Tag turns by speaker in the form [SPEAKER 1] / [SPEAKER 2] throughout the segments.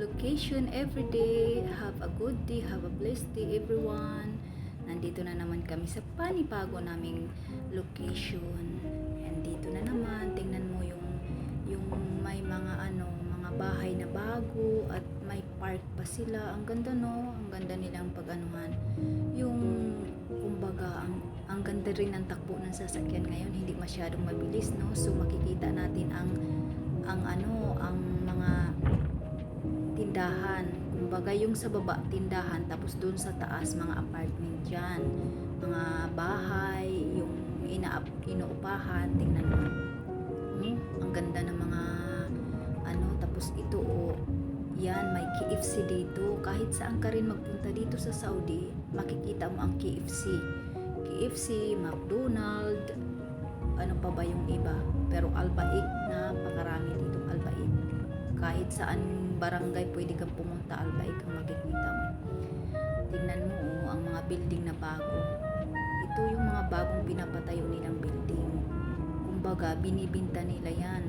[SPEAKER 1] location every day. Have a good day, have a blessed day everyone. Nandito na naman kami sa panibago naming location. And dito na naman, tingnan mo yung yung may mga ano, mga bahay na bago at may park pa sila. Ang ganda no, ang ganda nilang pag-anuhan. Yung kumbaga ang ang ganda rin ng takbo ng sasakyan ngayon, hindi masyadong mabilis no. So makikita natin ang ang ano, ang mga tindahan. Kumbaga yung sa baba tindahan tapos doon sa taas mga apartment diyan. Mga bahay, yung ina inuupahan, tingnan mo. Hmm, ang ganda ng mga ano tapos ito oh, yan may KFC dito. Kahit saan ka rin magpunta dito sa Saudi, makikita mo ang KFC. KFC, McDonald, ano pa ba yung iba? Pero Albaik na pakarami dito. Kahit saan barangay pwede kang pumunta Albaik ang makikita mo. Tingnan mo oh, ang mga building na bago. Ito yung mga bagong pinapatayo nilang building. Kumbaga, binibinta nila yan.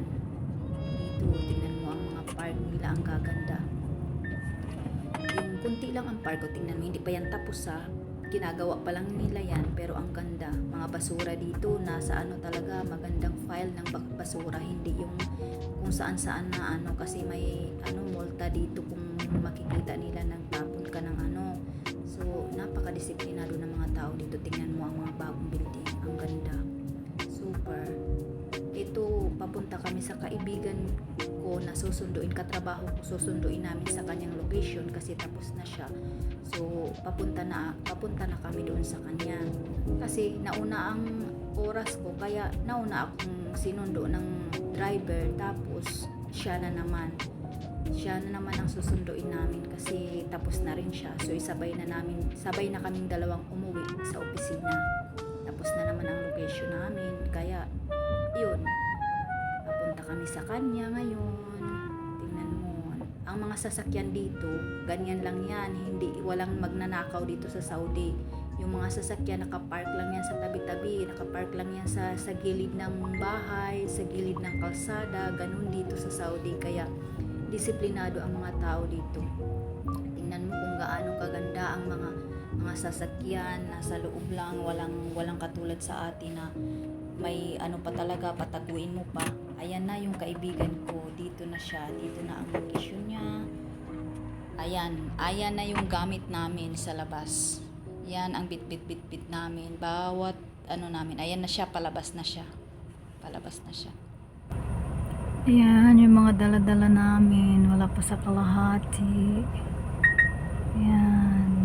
[SPEAKER 1] Dito, tingnan mo ang mga park nila, ang gaganda. Yung kunti lang ang park, oh, tingnan mo, hindi pa yan tapos sa ginagawa pa lang nila yan, pero ang ganda. Mga basura dito, nasa ano talaga, magandang file ng basura, hindi yung kung saan saan na ano, kasi may ano, multa dito kung makikita nila nagtapon ka ng ano. So, napakadisiplinado ng mga tao dito. Tingnan mo ang mga bagong building. Ang ganda. Super. Ito, papunta kami sa kaibigan ko na susunduin, katrabaho ko, susunduin namin sa kanyang location kasi tapos na siya. So, papunta na, papunta na kami doon sa kanya. Kasi nauna ang oras ko, kaya nauna akong sinundo ng driver, tapos siya na naman siya na naman ang susunduin namin kasi tapos na rin siya. So isabay na namin, sabay na kaming dalawang umuwi sa opisina. Tapos na naman ang location namin. Kaya, yun. Papunta kami sa kanya ngayon. Ang mga sasakyan dito, ganyan lang yan. Hindi, walang magnanakaw dito sa Saudi. Yung mga sasakyan, nakapark lang yan sa tabi-tabi. Nakapark lang yan sa, sa gilid ng bahay, sa gilid ng kalsada. Ganun dito sa Saudi. Kaya, disiplinado ang mga tao dito. Tingnan mo kung gaano kaganda ang mga mga sasakyan nasa loob lang, walang walang katulad sa atin na may ano pa talaga pataguin mo pa. Ayan na yung kaibigan ko, dito na siya, dito na ang location niya. Ayan, ayan na yung gamit namin sa labas. Yan ang bit-bit-bit-bit namin. Bawat ano namin, ayan na siya, palabas na siya. Palabas na siya.
[SPEAKER 2] Ayan, yung mga dala-dala namin. Wala pa sa kalahati. Ayan.